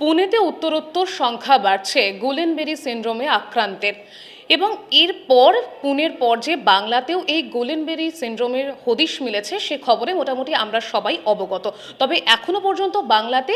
পুনেতে উত্তরোত্তর সংখ্যা বাড়ছে গুলেনবেরি সিন্ড্রোমে আক্রান্তের। এবং এরপর, পুনের পর যে বাংলাতেও এই গোলেনবেরি সিন্ড্রোমের হদিশ মিলেছে, সে খবরে মোটামুটি আমরা সবাই অবগত। তবে এখনও পর্যন্ত বাংলাতে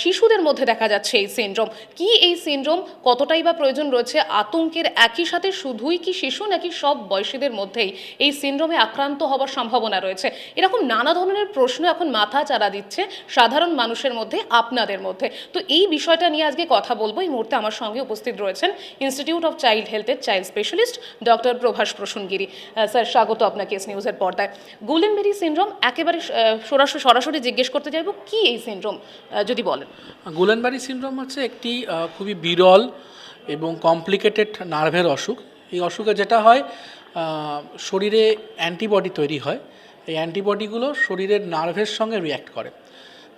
শিশুদের মধ্যে দেখা যাচ্ছে এই সিন্ড্রোম। কি এই সিন্ড্রোম? কতটাই বা প্রয়োজন রয়েছে? আতঙ্কের একই সাথে শুধুই কি শিশু নাকি সব বয়সীদের মধ্যেই এই সিন্ড্রোমে আক্রান্ত হওয়ার সম্ভাবনা রয়েছে? এরকম নানা ধরনের প্রশ্ন এখন মাথা চারা দিচ্ছে সাধারণ মানুষের মধ্যে, আপনাদের মধ্যে। তো এই বিষয়টা নিয়ে আজকে কথা বলব। এই মুহূর্তে আমার সঙ্গে উপস্থিত রয়েছেন ইনস্টিটিউট অফ চাইল্ড হেলথের child specialist doctor Prabhas Prasungiri sir স্বাগত আপনাকে এস নিউজের পর্দায়। গুলেনবেরি সিনড্রোম একেবারে সরাসরি সরাসরি জিজ্ঞেস করতে চাইব কি এই সিনড্রোম যদি বলেন। গুলেনবারি সিনড্রোম হচ্ছে একটি খুবই বিরল এবং কমপ্লিকেটেড নার্ভের অসুখ। এই অসুখে যেটা হয় শরীরে অ্যান্টিবডি তৈরি হয়। এই অ্যান্টিবডিগুলো শরীরের নার্ভের সঙ্গে রিয়্যাক্ট করে।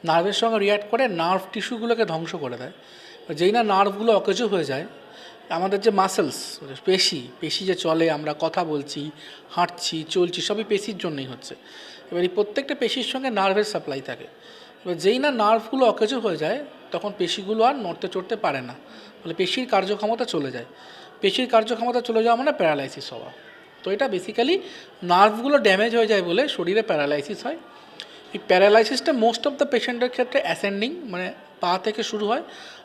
নার্ভের সঙ্গে রিয়্যাক্ট করে নার্ভ টিস্যুগুলোকে ধ্বংস করে দেয়। যেই না নার্ভগুলো অকেজো হয়ে যায় আমাদের যে মাসেলস পেশি পেশি যে চলে, আমরা কথা বলছি, হাঁটছি, চলছি, সবই পেশির জন্যই হচ্ছে। এবার এই প্রত্যেকটা পেশির সঙ্গে নার্ভের সাপ্লাই থাকে। এবার যেই না নার্ভগুলো অকেজো হয়ে যায়, তখন পেশিগুলো আর নড়তে চড়তে পারে না। ফলে পেশির কার্যক্ষমতা চলে যায়। পেশির কার্যক্ষমতা চলে যাওয়া মানে প্যারালাইসিস হওয়া। তো এটা বেসিক্যালি নার্ভগুলো ড্যামেজ হয়ে যায় বলে শরীরে প্যারালাইসিস হয়। এই প্যারালাইসিসটা মোস্ট অফ দ্য পেশেন্টের ক্ষেত্রে অ্যাসেন্ডিং মানে পা থেকে শুরু হয়,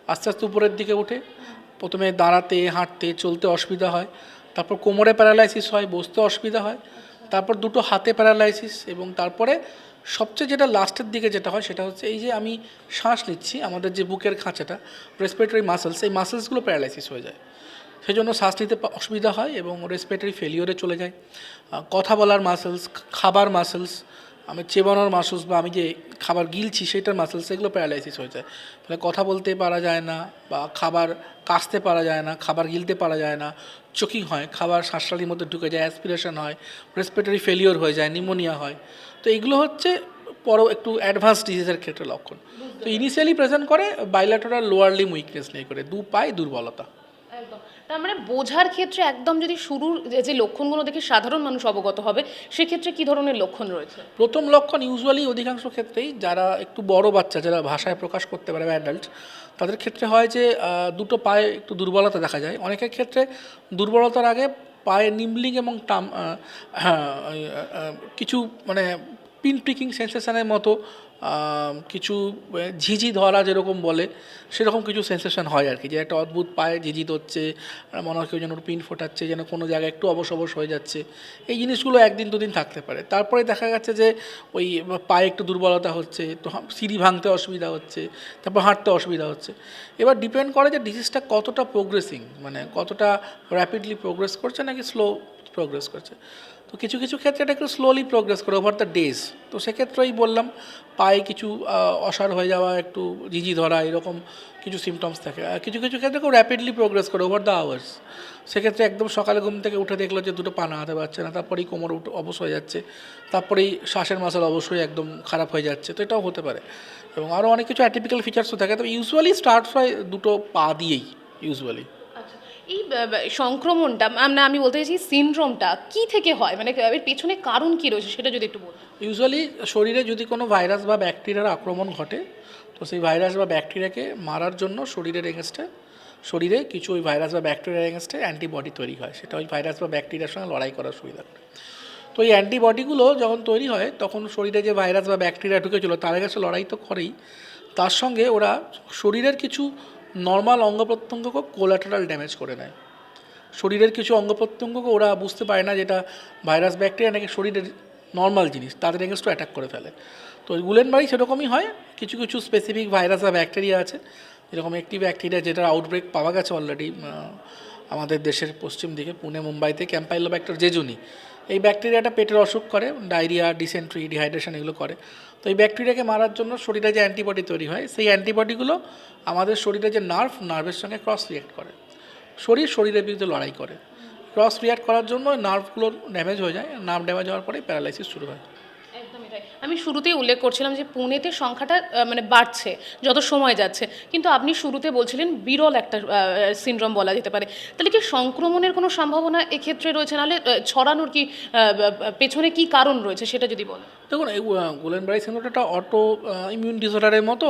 আস্তে আস্তে উপরের দিকে ওঠে। প্রথমে দাঁড়াতে, হাঁটতে, চলতে অসুবিধা হয়। তারপর কোমরে প্যারালাইসিস হয়, বসতে অসুবিধা হয়। তারপর দুটো হাতে প্যারালাইসিস এবং তারপরে সবচেয়ে যেটা লাস্টের দিকে যেটা হয় সেটা হচ্ছে এই যে আমি শ্বাস নিচ্ছি, আমাদের যে বুকের খাঁচাটা রেসপিরেটরি মাসেলস এই মাসেলসগুলো প্যারালাইসিস হয়ে যায়। সেই জন্য শ্বাস নিতে অসুবিধা হয় এবং রেসপিরেটরি ফেলিওরে চলে যায়। কথা বলার মাসেলস খাবার মাসেলস আমি চেবানোর মাসেলস বা আমি যে খাবার গিলছি সেটার মাসেলস এগুলো প্যারালাইসিস হয়ে যায়। ফলে কথা বলতে পারা যায় না বা খাবার কাশতে পারা যায় না খাবার গিলতে পারা যায় না চোকিং হয় খাবার শ্বাসনালীর মধ্যে ঢুকে যায় অ্যাসপিরেশন হয় রেসপিরেটরি ফেলিওর হয়ে যায় নিমোনিয়া হয়। তো এগুলো হচ্ছে পর একটু অ্যাডভান্স ডিজিজের ক্ষেত্রে লক্ষণ। তো ইনিশিয়ালি প্রেজেন্ট করে বাইলাটোরাল লোয়ার লিম উইকনেস নিয়ে করে দু পায়ে দুর্বলতা। তার মানে বোঝার ক্ষেত্রে একদম যদি শুরুর যে- লক্ষণগুলো দেখে সাধারণ মানুষ অবগত হবে সেক্ষেত্রে কি ধরনের লক্ষণ রয়েছে? প্রথম লক্ষণ ইউজুয়ালি অধিকাংশ ক্ষেত্রেই যারা একটু বড় বাচ্চা যারা ভাষায় প্রকাশ করতে পারে অ্যাডাল্ট তাদের ক্ষেত্রে হয় যে দুটো পায়ে একটু দুর্বলতা দেখা যায়। অনেকের ক্ষেত্রে দুর্বলতার আগে পায়ে নিমলিং এবং টাম হ্যাঁ, কিছু মানে পিন প্রিকিং সেন্সেশনের মতো কিছু ঝিঝি ধরা যেরকম বলে, সেরকম কিছু সেন্সেশন হয় আর কি। যে একটা অদ্ভুত পায়ে ঝিঝি ধরছে মনে হয় কেউ যেন পিন ফোটাচ্ছে, যেন কোনো জায়গায় একটু অবশ অবশ হয়ে যাচ্ছে। এই জিনিসগুলো একদিন দুদিন থাকতে পারে। তারপরে দেখা যাচ্ছে যে ওই পায়ে একটু দুর্বলতা হচ্ছে, তো সিঁড়ি ভাঙতে অসুবিধা হচ্ছে, তারপর হাঁটতে অসুবিধা হচ্ছে। এবার ডিপেন্ড করে যে ডিজিজটা কতটা প্রোগ্রেসিং মানে কতটা র্যাপিডলি প্রোগ্রেস করছে নাকি স্লো প্রোগ্রেস করছে। তো কিছু কিছু ক্ষেত্রে এটা একটু স্লোলি প্রোগ্রেস করে ওভার দ্য ডেজ তো সেক্ষেত্রেই বললাম, পায়ে কিছু অসার হয়ে যাওয়া, একটু ঝিঝি ধরা, এরকম কিছু সিমটমস থাকে। কিছু কিছু ক্ষেত্রে খুব র্যাপিডলি প্রোগ্রেস করে ওভার দ্য আওয়ার্স সেক্ষেত্রে একদম সকালে ঘুম থেকে উঠে দেখল যে দুটো পা নাড়াতে পারছে না, তারপরেই কোমর উঠে, অবশ হয়ে যাচ্ছে, তারপরেই শ্বাসের মাসাল অবশ্যই একদম খারাপ হয়ে যাচ্ছে। তো এটাও হতে পারে। এবং আরও অনেক কিছু অ্যাটিপিক্যাল ফিচার্সও থাকে। তবে ইউজুয়ালি স্টার্ট হয় দুটো পা দিয়েই ইউজুয়ালি এই সংক্রমণটা মানে আমি বলতে চাইছি সিনড্রোমটা কি থেকে হয়? মানে এর পেছনে কারণ কি রয়েছে সেটা যদি একটু বলুন। ইউজুয়ালি শরীরে যদি কোনো ভাইরাস বা ব্যাকটেরিয়ার আক্রমণ ঘটে, তো সেই ভাইরাস বা ব্যাকটেরিয়াকে মারার জন্য শরীরের এগেনস্টে শরীরে কিছু ওই ভাইরাস বা ব্যাকটেরিয়ার এগেনস্টে অ্যান্টিবডি তৈরি হয়। সেটা ওই ভাইরাস বা ব্যাকটেরিয়ার সঙ্গে লড়াই করার সুবিধা তো এই অ্যান্টিবডিগুলো যখন তৈরি হয়, তখন শরীরে যে ভাইরাস বা ব্যাকটেরিয়া ঢুকেছিল তার কাছে লড়াই তো করেই। তার সঙ্গে ওরা শরীরের কিছু নর্মাল অঙ্গ প্রত্যঙ্গকে কোলাটারাল ড্যামেজ করে নেয়। শরীরের কিছু অঙ্গ প্রত্যঙ্গকে ওরা বুঝতে পারে না যেটা ভাইরাস ব্যাকটেরিয়া নাকি শরীরের নর্মাল জিনিস, তাদের এগেনস্টও অ্যাটাক করে ফেলে। তো ওই গুলেনবাড়ি সেরকমই হয়, কিছু কিছু স্পেসিফিক ভাইরাস বা ব্যাকটেরিয়া আছে এরকম একটি ব্যাকটেরিয়া যেটা আউটব্রেক পাওয়া গেছে অলরেডি আমাদের দেশের পশ্চিম দিকে, পুনে, মুম্বাইতে ক্যাম্পাইলোব্যাক্টার জেজুনি এই ব্যাকটেরিয়াটা পেটের অসুখ করে ডায়রিয়া ডিসেন্ট্রি ডিহাইড্রেশন এগুলো করে। তো এই ব্যাকটেরিয়াকে মারার জন্য শরীরে যে অ্যান্টিবডি তৈরি হয়, সেই অ্যান্টিবডিগুলো আমাদের শরীরে যে নার্ভ, নার্ভের সঙ্গে ক্রস রিয়েক্ট করে। শরীর শরীরের বিরুদ্ধে লড়াই করে। ক্রস রিয়াক্ট করার জন্য নার্ভগুলো ড্যামেজ হয়ে যায়, নার্ভ ড্যামেজ হওয়ার পরে প্যারালাইসিস শুরু হয়। আমি শুরুতেই উল্লেখ করছিলাম যে পুনেতে সংখ্যাটা মানে বাড়ছে, যত সময় যাচ্ছে। কিন্তু আপনি শুরুতে বলছিলেন বিরল একটা সিনড্রোম বলা যেতে পারে। তাহলে কি সংক্রমণের কোনো সম্ভাবনা এক্ষেত্রে রয়েছে? নাহলে ছড়ানোর কি পেছনে কি কারণ রয়েছে সেটা যদি বলেন। দেখুন, এই গুলেনবাড়ি সিন্ড্রোমটা একটা অটো ইমিউন ডিসঅর্ডারের মতো।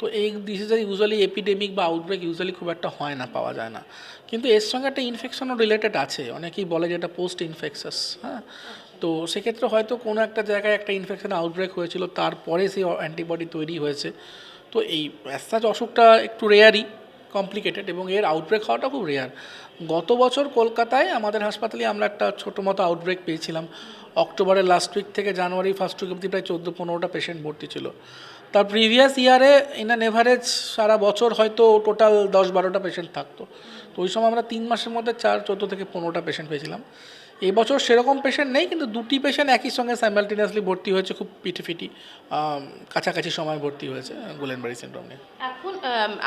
তো এই ডিসিজে ইউজুয়ালি এপিডেমিক বা আউটব্রেক ইউজুয়ালি খুব একটা হয় না, পাওয়া যায় না। কিন্তু এর সঙ্গে একটা ইনফেকশনও রিলেটেড আছে। অনেকেই বলে যে এটা পোস্ট ইনফেকশাস হ্যাঁ? তো সেক্ষেত্রে হয়তো কোনো একটা জায়গায় একটা ইনফেকশন আউটব্রেক হয়েছিল, তারপরে সেই অ্যান্টিবডি তৈরি হয়েছে। তো এই অ্যাসাজ অসুখটা একটু রেয়ারই কমপ্লিকেটেড এবং এর আউটব্রেক হওয়াটা খুব রেয়ার গত বছর কলকাতায় আমাদের হাসপাতালে আমরা একটা ছোটো মতো আউটব্রেক পেয়েছিলাম। অক্টোবরের লাস্ট উইক থেকে জানুয়ারি ফার্স্ট উইক অবধি প্রায় চোদ্দ পনেরোটা পেশেন্ট ভর্তি ছিল। তার প্রিভিয়াস ইয়ারে ইন অ্যান এভারেজ সারা বছর হয়তো টোটাল দশ বারোটা পেশেন্ট থাকতো। তো ওই সময় আমরা তিন মাসের মধ্যে চার, চোদ্দ থেকে পনেরোটা পেশেন্ট পেয়েছিলাম। এই বছর সেরকম পেশেন্ট নেই কিন্তু দুটি পেশেন্ট একই সঙ্গে স্যামালটেনিয়াসলি ভর্তি হয়েছে খুব পিটিফিটি কাছাকাছি সময় ভর্তি হয়েছে গুলেনবাড়ি সিন্ড্রোম নিয়ে। এখন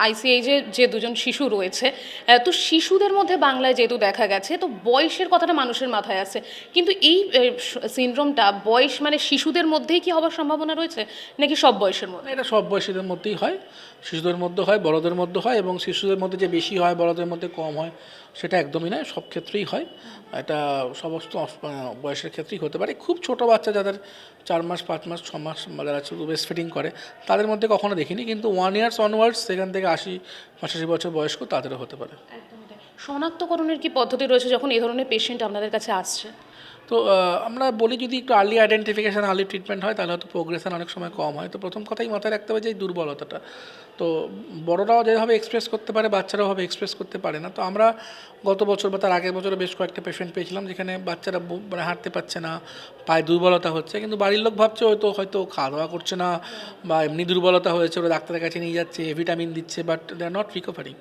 আইসিএইচে যে দুজন শিশু রয়েছে তো শিশুদের মধ্যে বাংলায় যেহেতু দেখা গেছে তো বয়সের কথাটা মানুষের মাথায় আছে কিন্তু এই সিনড্রোমটা বয়স মানে শিশুদের মধ্যেই কি হওয়ার সম্ভাবনা রয়েছে নাকি সব বয়সের মধ্যে? এটা সব বয়সীদের মধ্যেই হয়। শিশুদের মধ্যে হয় বড়দের মধ্যে হয় এবং শিশুদের মধ্যে যে বেশি হয় বড়দের মধ্যে কম হয় সেটা একদমই নয়, সব ক্ষেত্রেই হয়। এটা সমস্ত বয়সের ক্ষেত্রেই হতে পারে। খুব ছোট বাচ্চা যাদের চার মাস, পাঁচ মাস, ছ মাস যারা শুধু বেস্ট ফিডিং করে, তাদের মধ্যে কখনো দেখিনি, কিন্তু ওয়ান ইয়ার্স অনওয়ার্ডস সেখান থেকে আশি, পঁচাশি বছর বয়স্ক তাদেরও হতে পারে। শনাক্তকরণের কি পদ্ধতি রয়েছে যখন এই ধরনের পেশেন্ট আপনাদের কাছে আসছে? তো আমরা বলি যদি একটু আর্লি আইডেন্টিফিকেশন আর্লি ট্রিটমেন্ট হয়, তাহলে হয়তো প্রোগ্রেশন অনেক সময় কম হয়। তো প্রথম কথাই মাথায় রাখতে হবে যে দুর্বলতাটা। তো বড়রাও যেভাবে এক্সপ্রেস করতে পারে, বাচ্চারাও ভাবে এক্সপ্রেস করতে পারে না। তো আমরা গত বছর বা তার আগের বছরে বেশ কয়েকটা পেশেন্ট পেয়েছিলাম, যেখানে বাচ্চারা মানে হাঁটতে পারছে না, পায়ে দুর্বলতা হচ্ছে। কিন্তু বাড়ির লোক ভাবছে হয়তো হয়তো খাওয়া দাওয়া করছে না বা এমনি দুর্বলতা হয়েছে, ওরা ডাক্তারের কাছে নিয়ে যাচ্ছে ভিটামিন দিচ্ছে but they are not recovering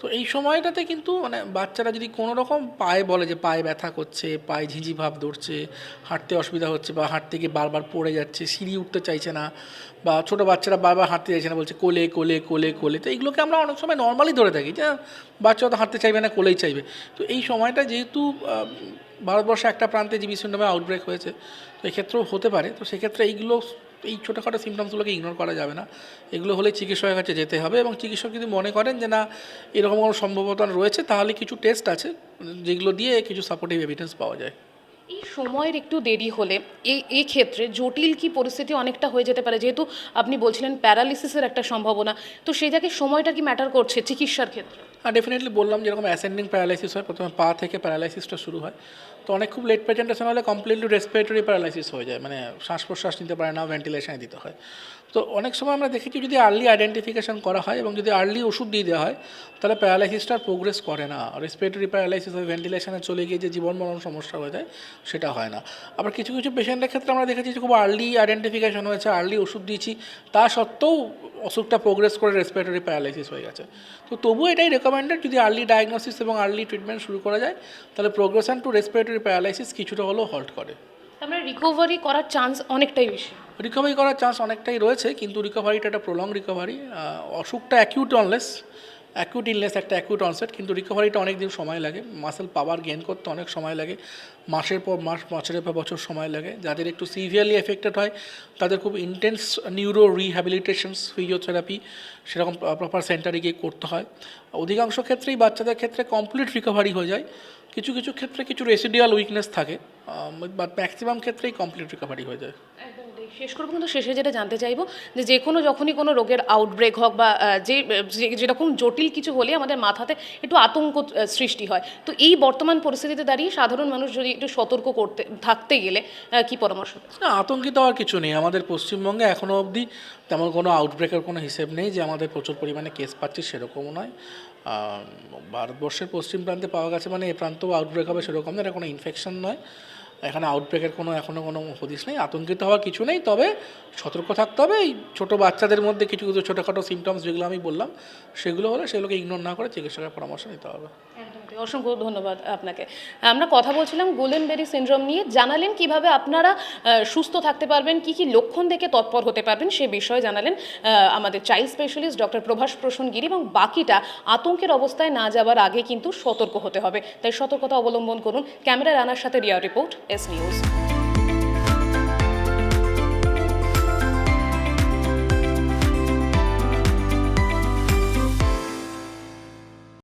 তো এই সময়টাতে কিন্তু মানে বাচ্চারা যদি কোনো রকম পায়ে বলে যে, পায়ে ব্যথা করছে, পায়ে ঝিঝি ভাব ধরছে হাঁটতে অসুবিধা হচ্ছে বা হাঁটতে গিয়ে বারবার পড়ে যাচ্ছে, সিঁড়ি উঠতে চাইছে না বা ছোটো বাচ্চারা বারবার হাঁটতে চাইছে না, বলছে কোলে কোলে কোলে কোলে। তো এইগুলোকে আমরা অনেক সময় নর্মালি ধরে থাকি যে বাচ্চা তো হাঁটতে চাইবে না, কোলেই চাইবে। তো এই সময়টা যেহেতু ভারতবর্ষে একটা প্রান্তে জিবি সিন্ড্রোমে আউটব্রেক হয়েছে, তো এক্ষেত্রেও হতে পারে। তো সেক্ষেত্রে এইগুলো, এই ছোটোখাটো সিমটমসগুলোকে ইগনোর করা যাবে না। এগুলো হলে চিকিৎসকের কাছে যেতে হবে এবং চিকিৎসক যদি মনে করেন যে না, এরকম কোনো সম্ভাবনা রয়েছে, তাহলে কিছু টেস্ট আছে, যেগুলো দিয়ে কিছু সাপোর্টিভ এভিডেন্স পাওয়া যায়। এই সময়ের একটু দেরি হলে এই এই ক্ষেত্রে জটিল কি পরিস্থিতি অনেকটা হয়ে যেতে পারে? যেহেতু আপনি বলছিলেন প্যারালিসিসের একটা সম্ভাবনা, তো সেই জায়গায় সময়টা কি ম্যাটার করছে চিকিৎসার ক্ষেত্রে? হ্যাঁ ডেফিনেটলি বললাম যেরকম অ্যাসেন্ডিং প্যারালাইসিস হয়, প্রথমে পা থেকে প্যারালাইসিসটা শুরু হয়। তো অনেক খুব লেট প্রেজেন্টেশন হলে কমপ্লিটলি রেসপিরেটরি প্যারালাইসিস হয়ে যায় মানে শ্বাস প্রশ্বাস নিতে পারে না ভেন্টিলেশনে দিতে হয়। তো অনেক সময় আমরা দেখেছি যদি আর্লি আইডেন্টিফিকেশন করা হয় এবং যদি আর্লি ওষুধ দিয়ে দেওয়া হয়, তাহলে প্যারালাইসিসটা প্রোগ্রেস করে না। রেসপিরেটরি প্যারালাইসিস হয় ভেন্টিলেশনে চলে গিয়ে যে জীবন মরণ সমস্যা হয়ে যায়, সেটা হয় না। আবার কিছু কিছু পেশেন্টের ক্ষেত্রে আমরা দেখেছি যে খুব আর্লি আইডেন্টিফিকেশন হয়েছে আর্লি ওষুধ দিয়েছি। তা সত্ত্বেও অসুখটা প্রোগ্রেস করে রেসপিরেটরি প্যারালাইসিস হয়ে গেছে। তো তবুও এটাই রেকমেন্ডেড যদি আর্লি ডায়াগনোসিস এবং আর্লি ট্রিটমেন্ট শুরু করা যায় তাহলে প্রোগ্রেশন টু রেসপিরেটরি প্যারালাইসিস কিছুটা হলেও হল্ট করে। মানে রিকভারি করার চান্স অনেকটাই বেশি। রিকভারি করার চান্স অনেকটাই রয়েছে কিন্তু রিকভারিটা একটা প্রলং রিকভারি অসুখটা অ্যাকিউট অনলেস অ্যাকিউট ইলনেস একটা অ্যাকিউট অনসেট কিন্তু রিকভারিটা অনেক দিন সময় লাগে। মাসেল পাওয়ার গেন করতে অনেক সময় লাগে। মাসের পর মাস, বছরের পর বছর সময় লাগে। যাদের একটু সিভিয়ারলি এফেক্টেড হয়, তাদের খুব ইন্টেন্স নিউরো রিহ্যাবিলিটেশনস ফিজিওথেরাপি সেরকম প্রপার সেন্টারে গিয়ে করতে হয়। অধিকাংশ ক্ষেত্রেই বাচ্চাদের ক্ষেত্রে কমপ্লিট রিকভারি হয়ে যায়। কিছু কিছু ক্ষেত্রে কিছু রেসিডিয়াল উইকনেস থাকে বাট ম্যাক্সিমাম ক্ষেত্রেই কমপ্লিট রিকভারি হয়ে যায়। শেষ করব কিন্তু শেষে যেটা জানতে চাইব যে যে কোনো যখনই কোনো রোগের আউটব্রেক হোক বা যে যেরকম জটিল কিছু হলে আমাদের মাথাতে একটু আতঙ্ক সৃষ্টি হয়। তো এই বর্তমান পরিস্থিতিতে দাঁড়িয়ে সাধারণ মানুষ যদি একটু সতর্ক করতে, থাকতে গেলে কি পরামর্শ? না, আতঙ্কিত হওয়ার কিছু নেই। আমাদের পশ্চিমবঙ্গে এখনও অবধি তেমন কোনো আউটব্রেকের কোনো হিসেব নেই যে আমাদের প্রচুর পরিমাণে কেস পাচ্ছি সেরকমও নয়। ভারতবর্ষের পশ্চিম প্রান্তে পাওয়া গেছে মানে এ প্রান্তেও আউটব্রেক হবে সেরকম না, এটা কোনো ইনফেকশন নয়। এখানে আউটব্রেকের কোনো এখনও কোনো হদিস নেই, আতঙ্কিত হওয়ার কিছু নেই, তবে সতর্ক থাকতে হবে এই ছোটো বাচ্চাদের মধ্যে কিছু কিছু ছোটোখাটো সিমটমস যেগুলো আমি বললাম, সেগুলো হলে সেগুলোকে ইগনোর না করে চিকিৎসকের পরামর্শ নিতে হবে। অসংখ্য ধন্যবাদ আপনাকে। আমরা কথা বলছিলাম গোলেনবেরি সিন্ড্রোম নিয়ে। জানালেন কীভাবে আপনারা সুস্থ থাকতে পারবেন, কি কি লক্ষণ দেখে তৎপর হতে পারবেন সে বিষয়ে জানালেন আমাদের child specialist doctor Prabhas Prasun Giri এবং বাকিটা আতঙ্কের অবস্থায় না যাওয়ার আগে কিন্তু সতর্ক হতে হবে। তাই সতর্কতা অবলম্বন করুন। ক্যামেরা রানার সাথে রিয়া রিপোর্ট এস নিউজ